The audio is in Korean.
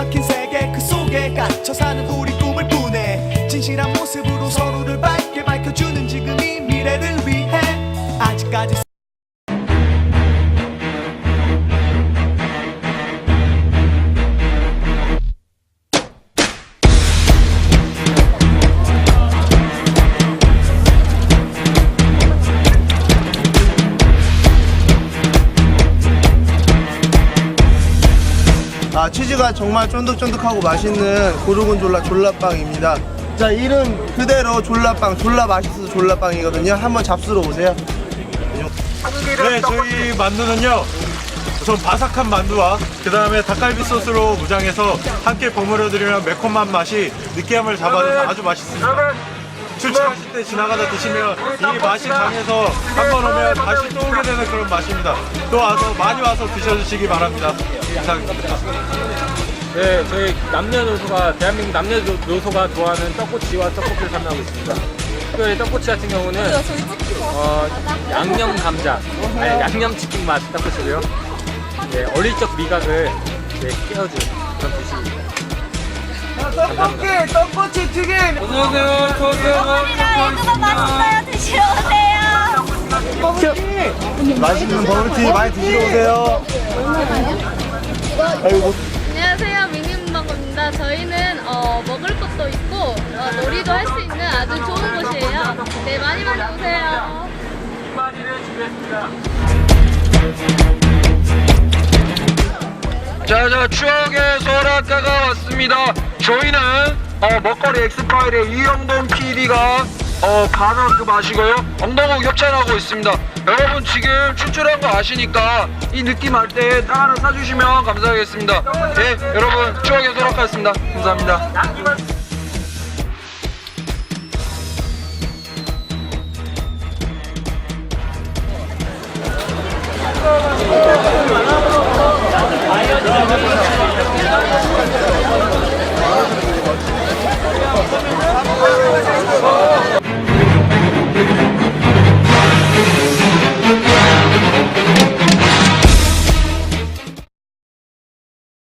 I can say 아, 치즈가 정말 쫀득쫀득하고 맛있는 고르곤졸라 졸라빵입니다. 자, 이름 그대로 졸라빵, 졸라 맛있어서 졸라빵이거든요. 한번 잡수러 오세요. 네, 저희 만두는요. 우선 바삭한 만두와 그 다음에 닭갈비 소스로 무장해서 함께 버무려 드리면 매콤한 맛이 느끼함을 잡아줘서 아주 맛있습니다. 출출하실 때 지나가다 드시면 이 맛이 강해서 한 번 오면 다시 또 오게 되는 그런 맛입니다. 또 와서 많이 와서 드셔주시기 바랍니다. 이상입니다. 네, 저희 남녀노소가 대한민국 남녀노소가 좋아하는 떡꼬치와 떡볶이를 판매하고 있습니다. 특별히 떡꼬치 같은 경우는 어, 양념 감자, 아니 양념 치킨 맛 떡꼬치고요. 네, 어릴 적 미각을 네, 깨워준 그런 디시입니다. 떡볶이, 떡꼬치 튀김! 어서오세요, 감사합니다. 이거 맛있어요. 드시러 오세요. 맛있는 버블티 많이 드시러 오세요. 아이고, 안녕하세요 미니문방구입니다 저희는 어, 먹을 것도 있고 어, 놀이도 할 수 있는 아주 좋은 곳이에요 네 많이 많이 오세요 이만희를 준비했습니다. 자, 자, 추억의 소라카가 왔습니다. 저희는 어, 먹거리 엑스파일의 이영돈 PD가 어, 가는 그 맛이고요. 엉덩이 협찬하고 있습니다. 여러분 지금 출출한 거 아시니까 이 느낌 알때딱 하나 사주시면 감사하겠습니다. 네, 여러분 추억의 소라카였습니다. 감사합니다.